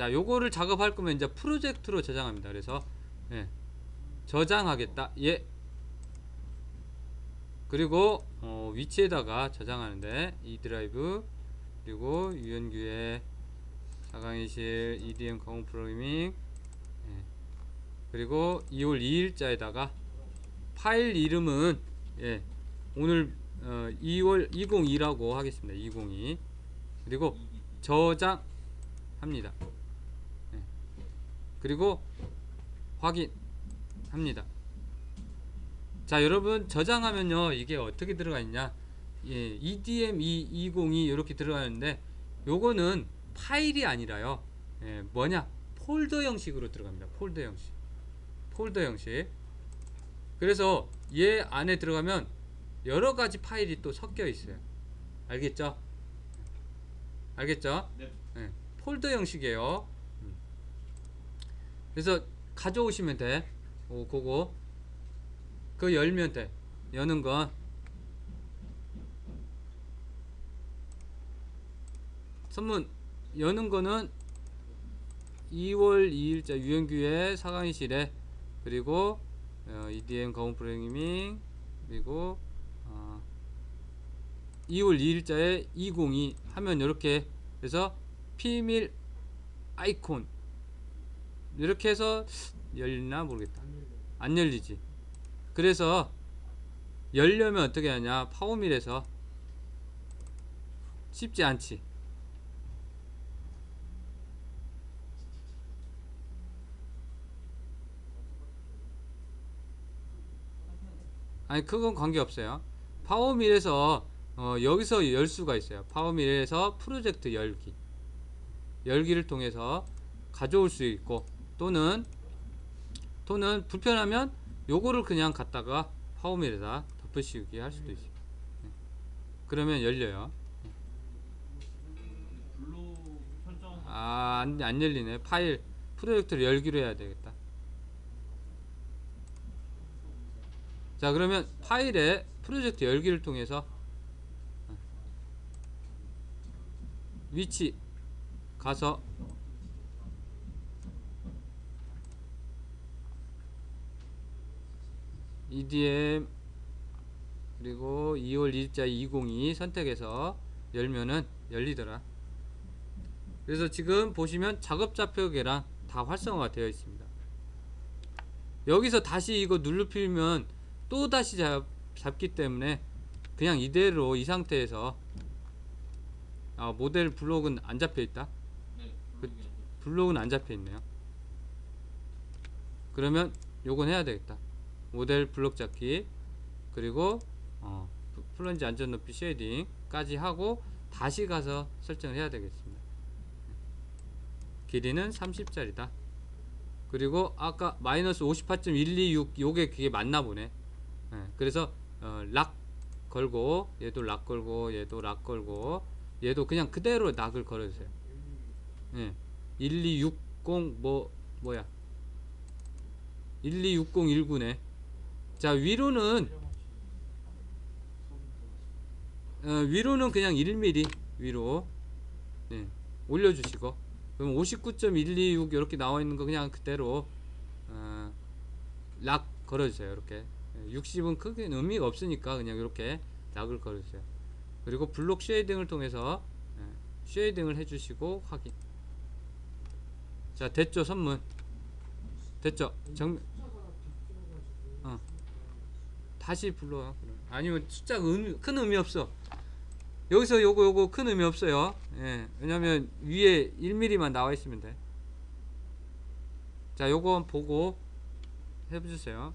자 요거를 작업할 거면 이제 프로젝트로 저장합니다 그래서 예, 저장하겠다 예 그리고 어, 위치에다가 저장하는데 이 드라이브 그리고 유연규의 사강의실 EDM 강원 프로그래밍 예. 그리고 2월 2일자에다가 파일 이름은 예, 오늘 어, 2월 202라고 하겠습니다. 202 그리고 저장합니다. 예. 그리고 확인합니다. 자 여러분 저장하면요 이게 어떻게 들어가 있냐 예, EDM 202 이렇게 들어가는데 요거는 파일이 아니라요 예, 뭐냐 폴더 형식으로 들어갑니다 폴더 형식 폴더 형식 그래서 얘 안에 들어가면 여러 가지 파일이 또 섞여 있어요 알겠죠 알겠죠 네. 예, 폴더 형식이에요 음. 그래서 가져오시면 돼. 오, 그거. 그 열면 돼. 여는 건 선문 여는 거는 2월 2일자 유영규의 사강의실에 그리고 어, EDM 검은 프로그래밍 그리고 어, 2월 2일자에 202 하면 이렇게. 그래서 비밀 아이콘 이렇게 해서 열리나 모르겠다. 안 열리지. 그래서 열려면 어떻게 하냐? 파워밀에서 쉽지 않지. 아니 그건 관계없어요. 파워밀에서 어, 여기서 열 수가 있어요. 파워밀에서 프로젝트 열기. 열기를 통해서 가져올 수 있고 또는 또는 불편하면 요거를 그냥 갖다가 파워밀에다 덮으시기 할 수도 있어요 네. 그러면 열려요 설정 아, 안, 안 열리네. 파일 프로젝트를 열기로 해야 되겠다. 자, 그러면 파일에 프로젝트 열기를 통해서 어, 위치 가서 EDM 그리고 2월 2일자 202 선택해서 열면은 열리더라. 그래서 지금 보시면 작업 좌표계랑 다 활성화가 되어 있습니다. 여기서 다시 이거 눌러 필면 또 다시 잡, 잡기 때문에 그냥 이대로 이 상태에서 아, 모델 블록은 안 잡혀 있다. 네. 그-. 블록은 안 잡혀 있네요. 그러면 요건 해야 되겠다. 모델 블록 잡기 그리고 어, 플- 플런지 안전 높이 쉐이딩까지 하고 다시 가서 설정을 해야 되겠습니다. 길이는 30짜리다. 그리고 아까 마이너스 58.126 요게 그게 맞나 보네. 예, 그래서 어, 락 걸고 얘도 락 걸고 얘도 락 걸고 얘도 그냥 그대로 락을 걸어주세요. 예. 1260 뭐 뭐야 126019네 자 위로는 어, 위로는 그냥 1mm 위로. 네, 올려주시고. 그럼 59.126 이렇게 나와 있는 거 그냥 그대로 어, 락 걸어주세요 이렇게. 60은 크게 의미가 없으니까 그냥 이렇게 락을 걸어주세요. 그리고 블록 쉐이딩을 통해서 예, 쉐이딩을 해주시고 확인. 자 됐죠 선문 됐죠? 정 어. 다시 불러요. 아니면 숫자가 의미, 큰 의미 없어. 여기서 요거 요거 큰 의미 없어요. 예. 왜냐면 위에 1mm만 나와 있으면 돼자 요거 보고 해주세요